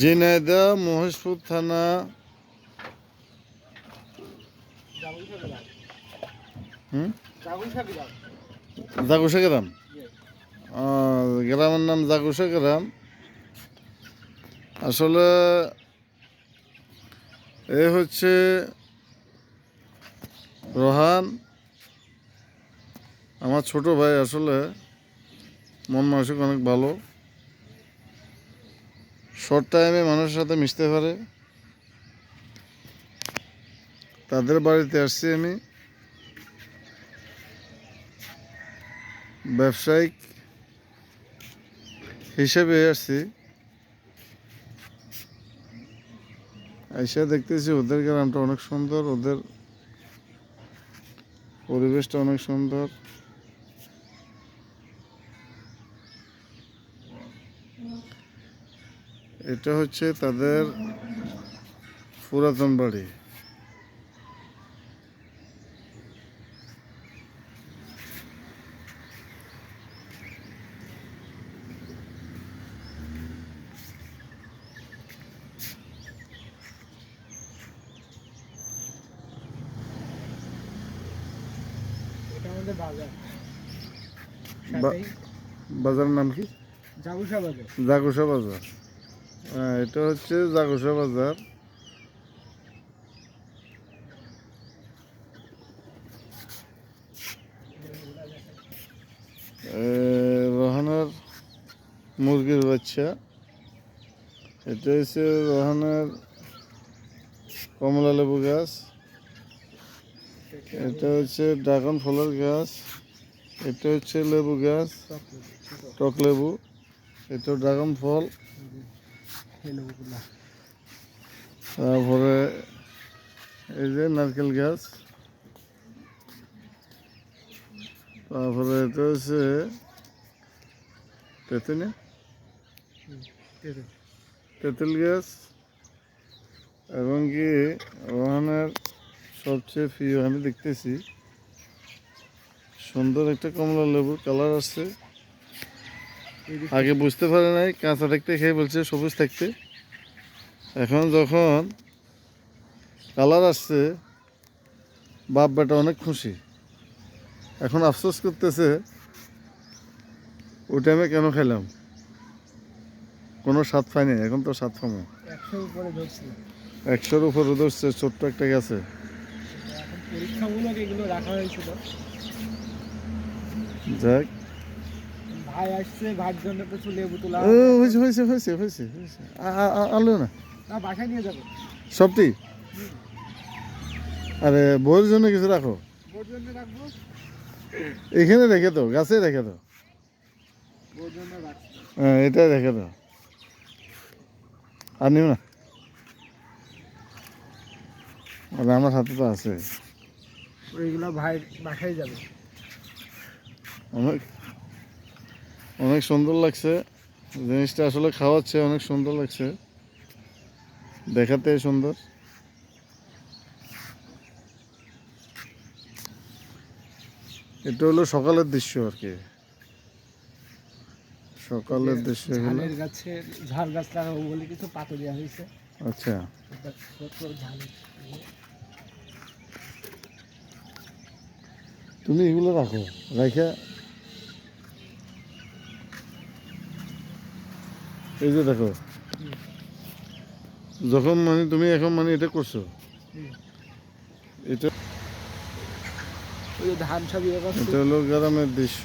ঝিনাইদহ মহেশপুর থানা জাগুসা গ্রাম। গ্রামের নাম জাগুসা গ্রাম। আসলে এ হচ্ছে রোহান, আমার ছোট ভাই আসলে মন মানসিক অনেক ভালো। শর্ট টাইমে মানুষের সাথে মিশতে পারে। তাদের বাড়িতে আসছি আমি। ব্যবসায়িক হিসেবে আসছি। আইসা দেখতেছি ওদের গ্রামটা অনেক সুন্দর, ওদের পরিবেশটা অনেক সুন্দর। এটা হচ্ছে তাদের পুরাতন বাড়ি। বাজার। বাজারের নাম কি? জাগুসা বাজার। জাগুসা বাজার। এটা হচ্ছে জাগুসা বাজার। রোহানের মুরগির বাচ্চা। এটা হচ্ছে রোহানের কমলা লেবু গাছ। এটা হচ্ছে ড্রাগন ফলের গাছ। এটা হচ্ছে লেবু গাছ, টক লেবু। এটা ড্রাগন ফল। তারপরে এই যে নারকেল গাছ। তারপরে এটা হচ্ছে তেঁতুনি তেঁতুল গাছ। এবং কি রোহানের সবচেয়ে প্রিয় আমি দেখতেছি। সুন্দর একটা কমলা লেবুর কালার আসছে। আগে বুঝতে পারে নাই কাঁচা থাকতে খেয়ে বলছে সবুজ থাকতে এখন যখন কালার আসছে বাপ বেটা অনেক খুশি। এখন আফসোস করতেছে ওই টাইমে কেন খেলাম? কোনো স্বাদ পাইনি এখন তো স্বাদ পাবো। একশোর উপরে ধরছে। ছোট্ট একটা গেছে। পরীক্ষামূলক এগুলো রাখা হয়েছিল। যাক। ভাই আসছে ভাইয়ের জন্য কিছু লেবু তোলা ও হয়েছে হয়েছে হয়েছে হয়েছে হয়েছে। আ- আ- আ- আনলো না? না বাসায় নিয়ে যাব। সবটি? আরে বউয়ের জন্য কিছু রাখো? বোর জন্য রাখব। এখানে রেখে দাও গাছে রেখে জন্য রাখছি। হ্যাঁ এটা রেখে দাও। আর নিও না। আর আমার হাতে তো আছে। ওইগুলো ভাই বাসায় যাবে। অনেক সুন্দর লাগছে। জিনিসটা আসলে খাওয়াচ্ছে অনেক সুন্দর লাগছে। দেখাতে সুন্দর। এটা হলো সকালের দৃশ্য আর কি। সকালের দৃশ্য এগুলো। গাছে ঝাল গাছ লাগাবো বলে কিছু পাতা দেওয়া হয়েছে। আচ্ছা। তুমি এগুলো রাখো। রাখা এই যে দেখো। যখন মানে তুমি এখন মানে এটা করছ এটা ধান এটা হলো গ্রামের দৃশ্য।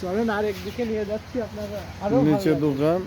চলেন আর একদিকে নিয়ে যাচ্ছি আপনারা। নিচে দোকান।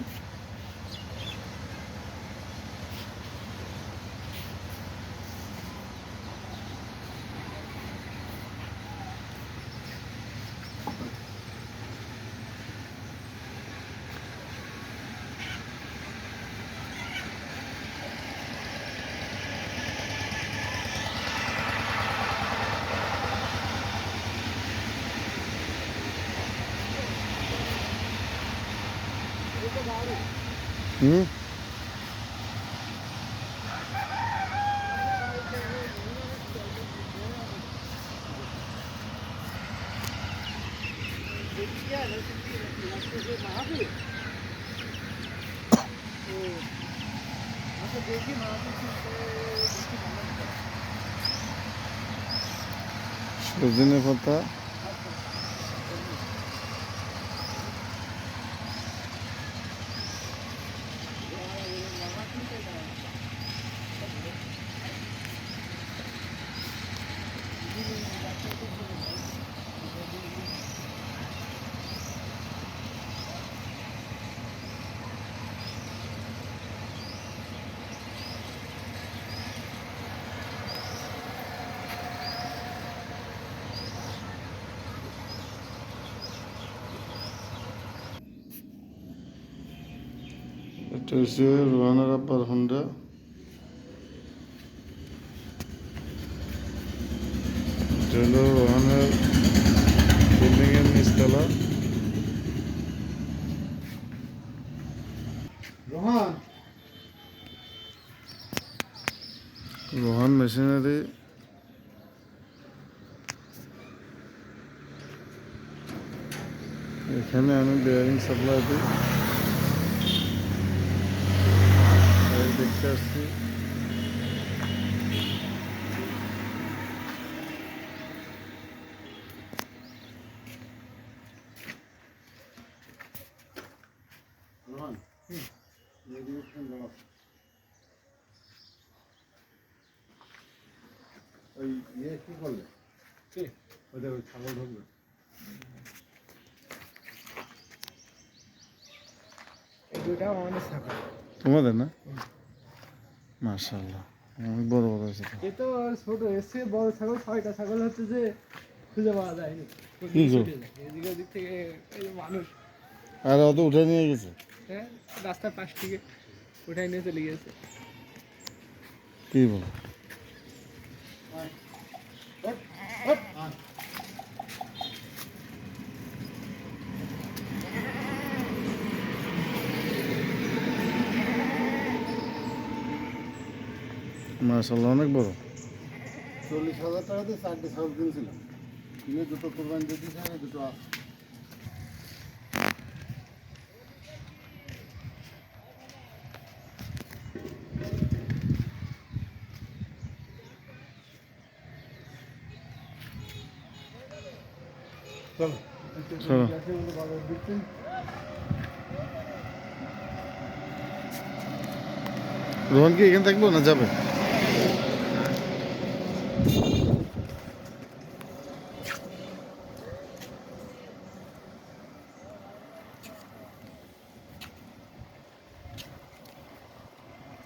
হুম দেখি মাহাবীর সজনে পাতা। এটা হচ্ছে রোহানের আব্বার হোন্ডা এটা হলো রোহানের বিল্ডিংয়ের নিচতলা রোহন রোহান মেশিনারি এখানে আমি বেয়ারিং সাপ্লাই দিই এই দেখতে আসছি। ওই ইয়ে কি করলে? কে? ওদের ওই ছাগল ঢুকবে এই দুইটাও আমাদের ছাগল। তোমাদের না? অনেক বড় বড় হয়েছে তো। এ তো ছোট এসছে বড় ছাগল ছয়টা ছাগল হচ্ছে যে খুঁজে পাওয়া যায়নি? এদিক ওদিক থেকে মানুষ। আর অত উঠে নিয়ে গেছে। হ্যাঁ রাস্তার পাশ থেকে উঠাই নিয়ে চলে গেছে কি বল? মার্শাল্লাহ অনেক বড়। চল্লিশ হাজার টাকা দিয়ে চারটে ছাগল কিনছিলাম। কিনে দুটো কোরবানি দুটো আছে। রোহন কি এখানে থাকব না যাবে?